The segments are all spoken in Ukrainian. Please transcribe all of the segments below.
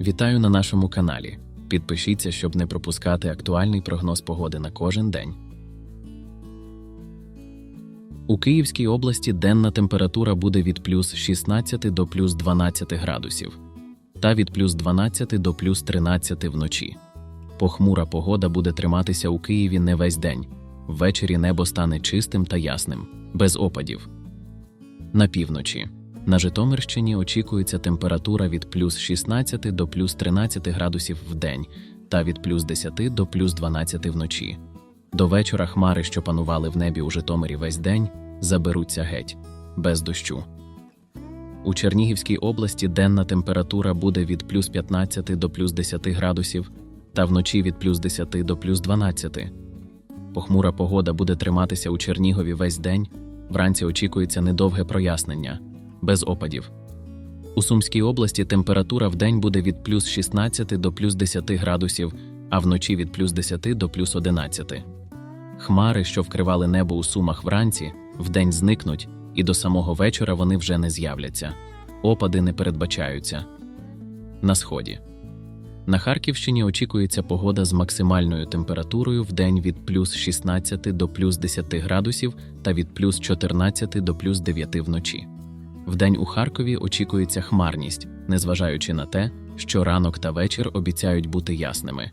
Вітаю на нашому каналі. Підпишіться, щоб не пропускати актуальний прогноз погоди на кожен день. У Київській області денна температура буде від плюс 16 до плюс 12 градусів та від плюс 12 до плюс 13 вночі. Похмура погода буде триматися у Києві не весь день. Ввечері небо стане чистим та ясним, без опадів. На півночі. На Житомирщині очікується температура від плюс 16 до плюс 13 градусів в день та від плюс 10 до плюс 12 вночі. До вечора хмари, що панували в небі у Житомирі весь день, заберуться геть, без дощу. У Чернігівській області денна температура буде від плюс 15 до плюс 10 градусів та вночі від плюс 10 до плюс 12. Похмура погода буде триматися у Чернігові весь день. Вранці очікується недовге прояснення, без опадів. У Сумській області температура в день буде від плюс 16 до плюс 10 градусів, а вночі від плюс 10 до плюс 11. Хмари, що вкривали небо у Сумах вранці, вдень зникнуть, і до самого вечора вони вже не з'являться. Опади не передбачаються. На сході. На Харківщині очікується погода з максимальною температурою в день від плюс 16 до плюс 10 градусів та від плюс 14 до плюс 9 вночі. Вдень у Харкові очікується хмарність, незважаючи на те, що ранок та вечір обіцяють бути ясними.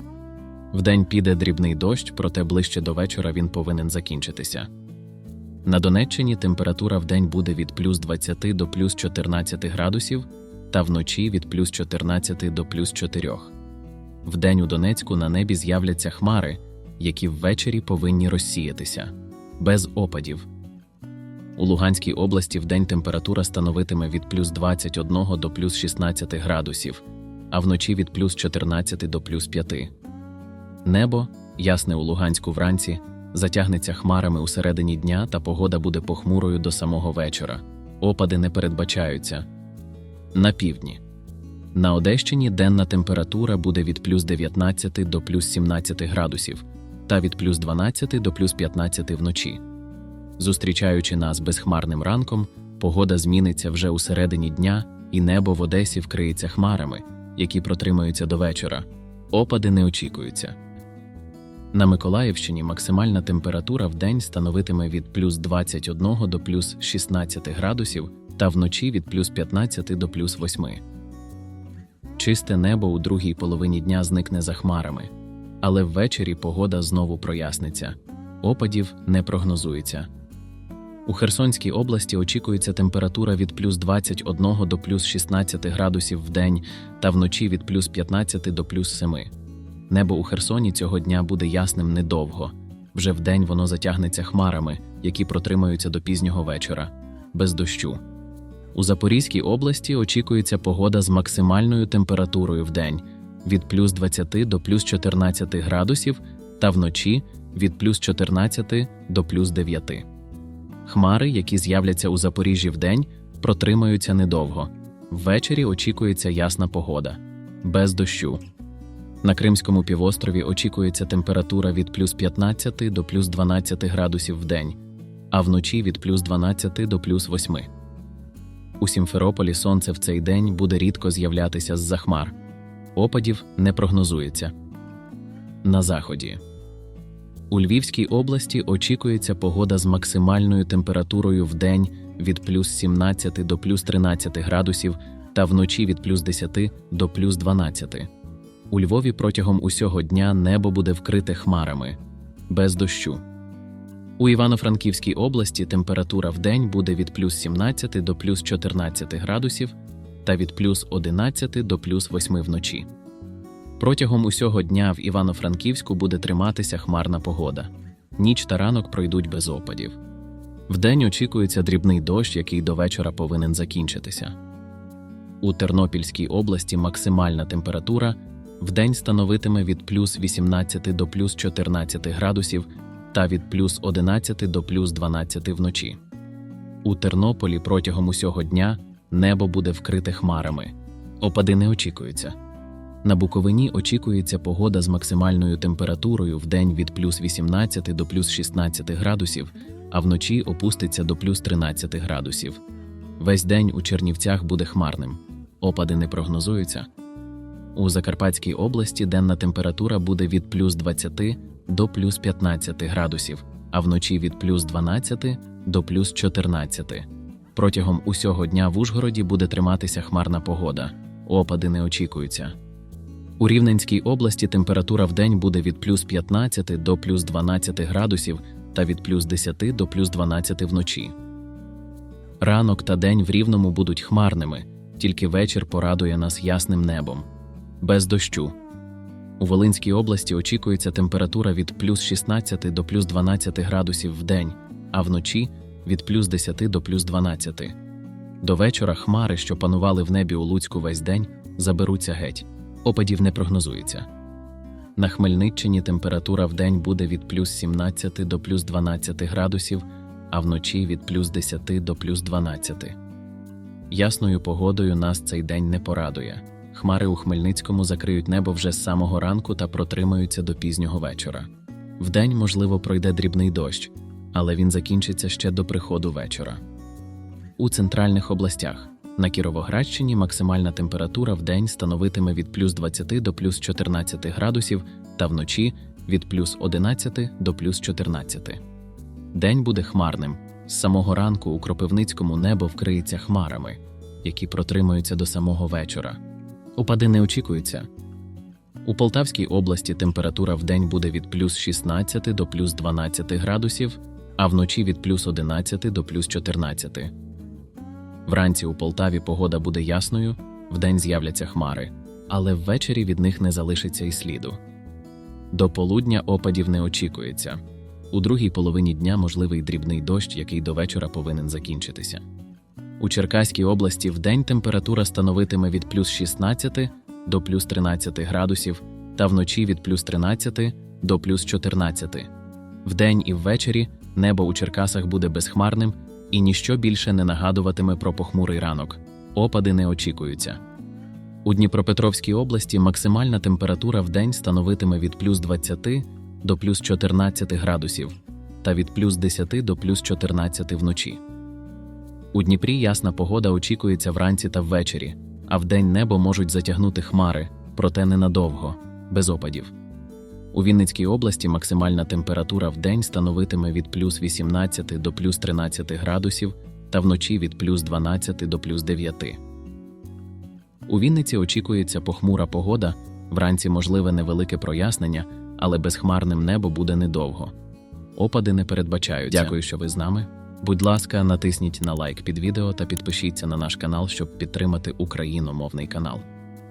Вдень піде дрібний дощ, проте ближче до вечора він повинен закінчитися. На Донеччині температура вдень буде від плюс 20 до плюс 14 градусів та вночі від плюс 14 до плюс 4. Вдень у Донецьку на небі з'являться хмари, які ввечері повинні розсіятися, без опадів. У Луганській області вдень температура становитиме від плюс 21 до плюс 16 градусів, а вночі від плюс 14 до плюс 5. Небо, ясне у Луганську вранці, затягнеться хмарами у середині дня та погода буде похмурою до самого вечора. Опади не передбачаються. На півдні. На Одещині денна температура буде від плюс 19 до плюс 17 градусів та від плюс 12 до плюс 15 вночі. Зустрічаючи нас безхмарним ранком, погода зміниться вже у середині дня, і небо в Одесі вкриється хмарами, які протримаються до вечора. Опади не очікуються. На Миколаївщині максимальна температура в день становитиме від плюс 21 до плюс 16 градусів та вночі від плюс 15 до плюс 8. Чисте небо у другій половині дня зникне за хмарами, але ввечері погода знову проясниться. Опадів не прогнозується. У Херсонській області очікується температура від плюс 21 до плюс 16 градусів в день та вночі від плюс 15 до плюс 7. Небо у Херсоні цього дня буде ясним недовго. Вже вдень воно затягнеться хмарами, які протримаються до пізнього вечора, без дощу. У Запорізькій області очікується погода з максимальною температурою в день від плюс 20 до плюс 14 градусів та вночі від плюс 14 до плюс 9. Хмари, які з'являться у Запоріжжі вдень, протримаються недовго. Ввечері очікується ясна погода, без дощу. На Кримському півострові очікується температура від плюс 15 до плюс 12 градусів в день, а вночі від плюс 12 до плюс 8. У Сімферополі сонце в цей день буде рідко з'являтися з-за хмар. Опадів не прогнозується. На заході. У Львівській області очікується погода з максимальною температурою в день від плюс 17 до плюс 13 градусів та вночі від плюс 10 до плюс 12. У Львові протягом усього дня небо буде вкрите хмарами, без дощу. У Івано-Франківській області температура в день буде від плюс 17 до плюс 14 градусів та від плюс 11 до плюс 8 вночі. Протягом усього дня в Івано-Франківську буде триматися хмарна погода. Ніч та ранок пройдуть без опадів. Вдень очікується дрібний дощ, який до вечора повинен закінчитися. У Тернопільській області максимальна температура вдень становитиме від плюс 18 до плюс 14 градусів та від плюс 11 до плюс 12 вночі. У Тернополі протягом усього дня небо буде вкрите хмарами. Опади не очікуються. На Буковині очікується погода з максимальною температурою в день від плюс 18 до плюс 16 градусів, а вночі опуститься до плюс 13 градусів. Весь день у Чернівцях буде хмарним. Опади не прогнозуються. У Закарпатській області денна температура буде від плюс 20 до плюс 15 градусів, а вночі від плюс 12 до плюс 14. Протягом усього дня в Ужгороді буде триматися хмарна погода. Опади не очікуються. У Рівненській області температура в день буде від плюс 15 до плюс 12 градусів та від плюс 10 до плюс 12 вночі. Ранок та день в Рівному будуть хмарними, тільки вечір порадує нас ясним небом. Без дощу. У Волинській області очікується температура від плюс 16 до плюс 12 градусів в день, а вночі від плюс 10 до плюс 12. До вечора хмари, що панували в небі у Луцьку весь день, заберуться геть. Опадів не прогнозується. На Хмельниччині температура в день буде від плюс 17 до плюс 12 градусів, а вночі від плюс 10 до плюс 12. Ясною погодою нас цей день не порадує. Хмари у Хмельницькому закриють небо вже з самого ранку та протримаються до пізнього вечора. Вдень, можливо, пройде дрібний дощ, але він закінчиться ще до приходу вечора. У центральних областях на Кіровоградщині максимальна температура в день становитиме від плюс 20 до плюс 14 градусів та вночі від плюс 11 до плюс 14. День буде хмарним. З самого ранку у Кропивницькому небо вкриється хмарами, які протримаються до самого вечора. Опади не очікуються. У Полтавській області температура в день буде від плюс 16 до плюс 12 градусів, а вночі від плюс 11 до плюс 14. Вранці у Полтаві погода буде ясною, вдень з'являться хмари, але ввечері від них не залишиться і сліду. До полудня опадів не очікується. У другій половині дня можливий дрібний дощ, який до вечора повинен закінчитися. У Черкаській області вдень температура становитиме від плюс 16 до плюс 13 градусів та вночі від плюс 13 до плюс 14. Вдень і ввечері небо у Черкасах буде безхмарним і ніщо більше не нагадуватиме про похмурий ранок. Опади не очікуються. У Дніпропетровській області максимальна температура в день становитиме від плюс 20 до плюс 14 градусів та від плюс 10 до плюс 14 вночі. У Дніпрі ясна погода очікується вранці та ввечері, а вдень небо можуть затягнути хмари, проте ненадовго, без опадів. У Вінницькій області максимальна температура в день становитиме від плюс 18 до плюс 13 градусів та вночі від плюс 12 до плюс 9. У Вінниці очікується похмура погода, вранці можливе невелике прояснення, але безхмарним небо буде недовго. Опади не передбачаються. Дякую, що ви з нами. Будь ласка, натисніть на лайк під відео та підпишіться на наш канал, щоб підтримати україномовний канал.